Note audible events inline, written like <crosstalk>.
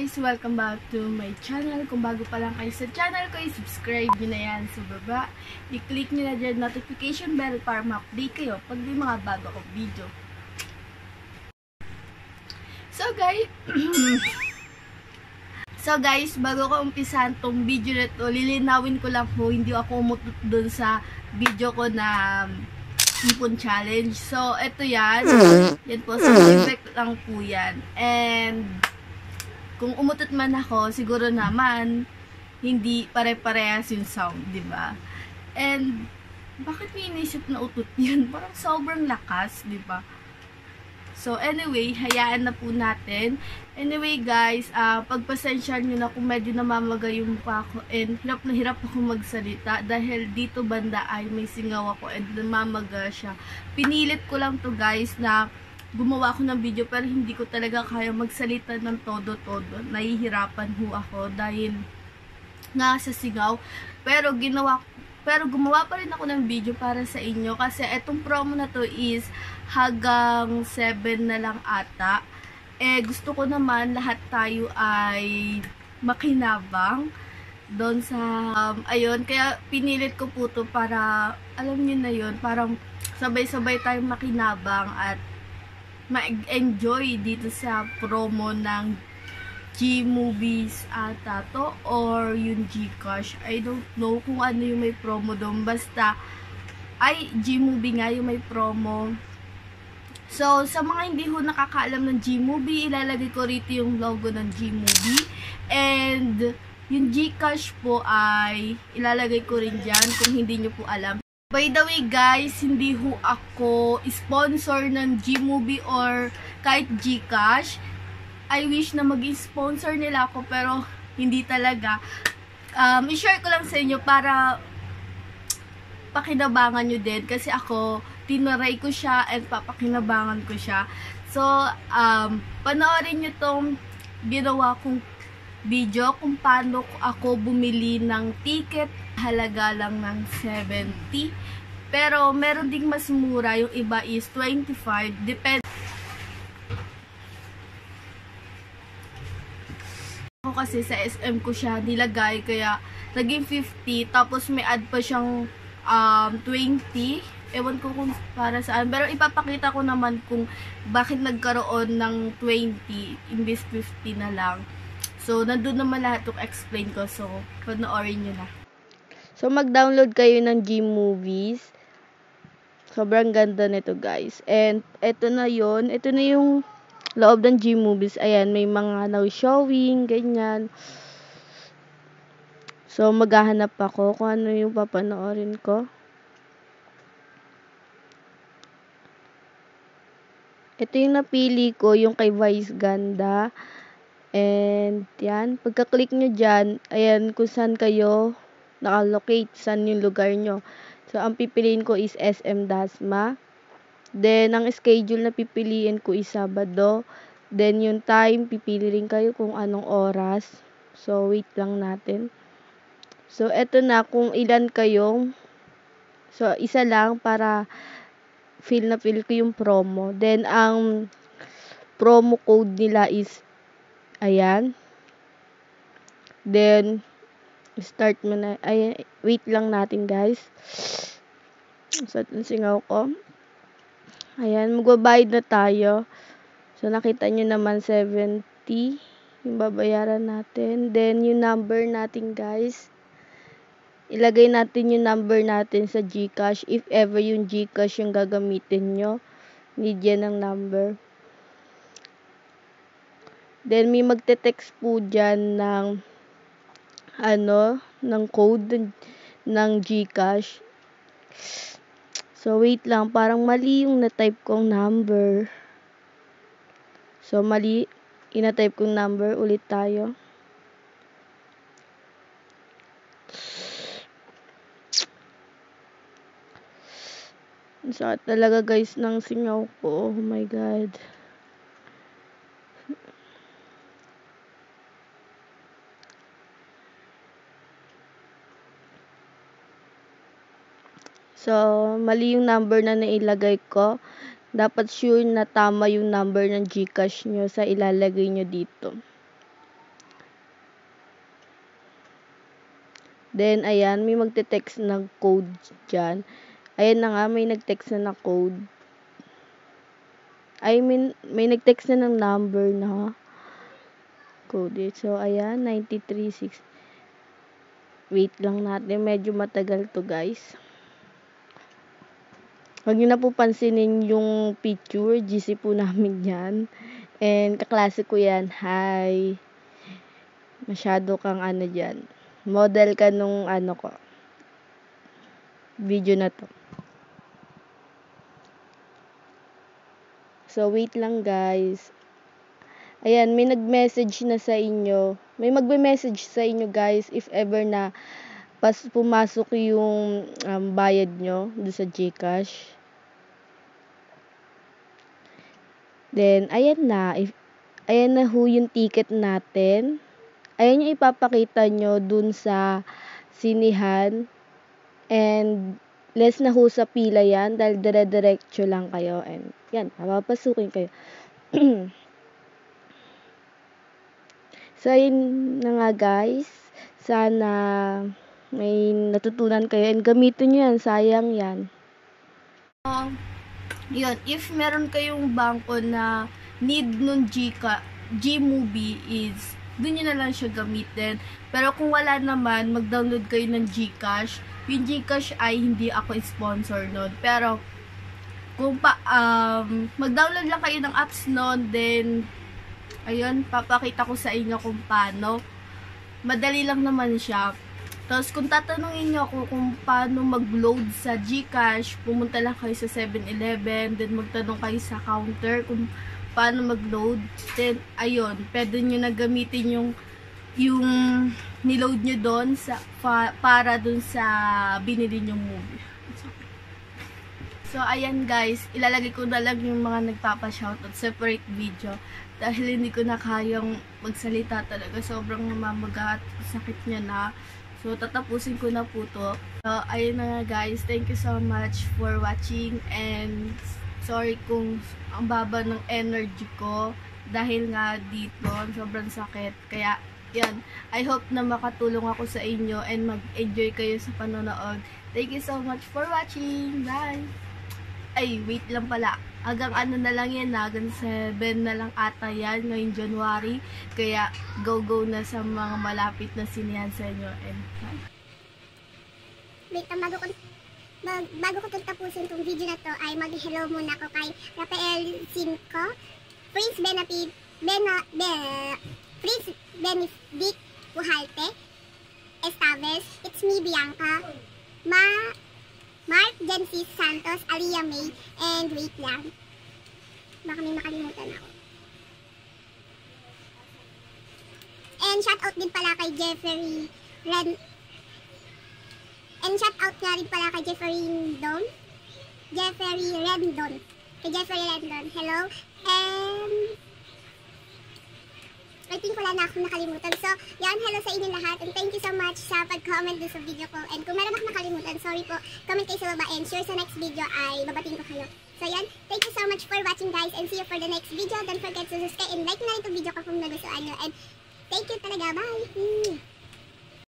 guys! Welcome back to my channel. Kung bago pa lang kayo sa channel ko, i-subscribe nyo na yan sa baba. I-click nyo na dyan notification bell para ma-update kayo pag may mga bago akong video. So guys, <clears throat> so guys, bago ko umpisan tong video na to, lilinawin ko lang po, hindi ako umutot dun sa video ko na Ipon Challenge. So, ito yan. Yan po, sound effect lang po yan. And, kung umutot man ako, siguro naman, hindi pare-parehas yung sound, di ba? And, bakit may inisip na utot <laughs> yun? Parang sobrang lakas, di ba? So, anyway, hayaan na po natin. Anyway, guys, uh, pagpasensya nyo na kung medyo namamaga yung mukha ko and hirap na hirap ako magsalita dahil dito banda ay may singaw ako and namamaga siya. Pinilit ko lang to guys na gumawa ako ng video pero hindi ko talaga kaya magsalita ng todo-todo. Nahihirapan ho ako dahil nga sa sigaw. Pero ginawa pero gumawa pa rin ako ng video para sa inyo kasi etong promo na to is hanggang 7 na lang ata. Eh gusto ko naman lahat tayo ay makinabang doon sa um, ayun kaya pinilit ko po to para alam niyo na yun parang sabay-sabay tayong makinabang at ma-enjoy dito sa promo ng G-Movies ata to or yung Gcash. I don't know kung ano yung may promo doon. Basta, ay, G-Movie nga yung may promo. So, sa mga hindi ho nakakaalam ng G-Movie, ilalagay ko rito yung logo ng G-Movie. And, yung Gcash po ay ilalagay ko rin dyan kung hindi nyo po alam. By the way guys, hindi ho ako sponsor ng Gmovie or kahit Gcash. I wish na mag-sponsor nila ako pero hindi talaga. Um, i-share ko lang sa inyo para pakinabangan nyo din kasi ako tinaray ko siya at papakinabangan ko siya. So, um, panoorin nyo tong ginawa kong video kung paano ako bumili ng ticket halaga lang ng 70. Pero meron ding mas mura, yung iba is 25. Depende. Ako kasi sa SM ko siya nilagay kaya naging 50 tapos may add pa siyang um, 20 ewan ko kung para saan pero ipapakita ko naman kung bakit nagkaroon ng 20 imbis 50 na lang so nandun naman lahat yung explain ko so panoorin nyo na So, mag-download kayo ng G-Movies. Sobrang ganda nito, guys. And, eto na yon Ito na yung loob ng G-Movies. Ayan, may mga now showing, ganyan. So, maghahanap ako kung ano yung papanoorin ko. Ito yung napili ko, yung kay Vice Ganda. And, yan. Pagka-click nyo dyan, ayan, kung saan kayo nakalocate saan yung lugar nyo. So, ang pipiliin ko is SM Dasma. Then, ang schedule na pipiliin ko is Sabado. Then, yung time, pipili rin kayo kung anong oras. So, wait lang natin. So, eto na kung ilan kayong So, isa lang para feel na feel ko yung promo. Then, ang promo code nila is ayan. Then, start mo na. Ay, wait lang natin guys. So, singaw ko. Ayan, magbabayad na tayo. So, nakita nyo naman 70 yung babayaran natin. Then, yung number natin guys. Ilagay natin yung number natin sa Gcash. If ever yung Gcash yung gagamitin nyo, need yan ng number. Then, may magte-text po dyan ng ano, ng code ng GCash. So, wait lang. Parang mali yung na-type kong number. So, mali. Ina-type kong number. Ulit tayo. Sa talaga guys ng singaw ko. Oh my God. So, mali yung number na nailagay ko. Dapat sure na tama yung number ng GCash nyo sa ilalagay nyo dito. Then, ayan, may magte-text ng code dyan. Ayan na nga, may nag-text na na code. I mean, may nag-text na ng number na code. Eh. So, ayan, 936. Wait lang natin. Medyo matagal to, guys. Huwag nyo na po pansinin yung picture. GC po namin <laughs> yan. And, kaklase ko yan. Hi. Masyado kang ano dyan. Model ka nung ano ko. Video na to. So, wait lang guys. Ayan, may nag-message na sa inyo. May magbe-message sa inyo guys if ever na pas pumasok yung um, bayad nyo do sa Gcash. Then, ayan na. If, ayan na ho yung ticket natin. Ayan yung ipapakita nyo dun sa sinihan. And, less na ho sa pila yan dahil dire-diretso lang kayo. And, yan, papapasukin kayo. <clears throat> so, ayun na nga guys. Sana may natutunan kayo and gamitin nyo yan. Sayang yan. Um, yun, if meron kayong bangko na need nung Gca, Gmovie is doon nyo na lang siya gamitin. Pero kung wala naman, mag-download kayo ng Gcash. Yung Gcash ay hindi ako sponsor nun. Pero, kung pa, um, mag-download lang kayo ng apps nun, then, ayun, papakita ko sa inyo kung paano. Madali lang naman siya. Tapos, kung tatanungin nyo ako kung paano mag-load sa Gcash, pumunta lang kayo sa 7-Eleven, then magtanong kayo sa counter kung paano mag-load. Then, ayun, pwede nyo na gamitin yung yung niload nyo doon sa, pa, para doon sa binili nyong movie. So, ayan guys, ilalagay ko na lang yung mga nagpapa-shoutout separate video dahil hindi ko na kayang magsalita talaga. Sobrang namamaga at sakit niya na. So, tatapusin ko na po to. So, ayun na guys. Thank you so much for watching and sorry kung ang baba ng energy ko dahil nga dito, sobrang sakit. Kaya, yan. I hope na makatulong ako sa inyo and mag-enjoy kayo sa panonood. Thank you so much for watching. Bye! Ay, wait lang pala. Hanggang ano na lang yan, hanggang 7 na lang ata yan ngayong January. Kaya, go-go na sa mga malapit na sinihan sa inyo. And. Wait, ang bago ko, mag, bago ko itong tapusin itong video na to ay mag-hello muna ako kay Rafael Cinco, Prince Benapid, Bena, Be, Prince Benedict Pujalte, Estaves, It's Me Bianca, Ma, Mark Gensis Santos, Alia May, and wait lang. Baka may makalimutan ako. And shout out din pala kay Jeffrey Ren And shout out nga rin pala kay Jeffrey Rendon. Jeffrey Rendon. Kay Jeffrey Rendon. Hello. And I think wala na akong nakalimutan. So, yan, hello sa inyo lahat. And thank you so much sa pag-comment doon sa video ko. And kung meron akong nakalimutan, sorry po. Comment kayo sa baba. And sure sa next video ay babating ko kayo. So, yan. Thank you so much for watching guys. And see you for the next video. Don't forget to subscribe and like na rin video ko kung nagustuhan nyo. And thank you talaga. Bye!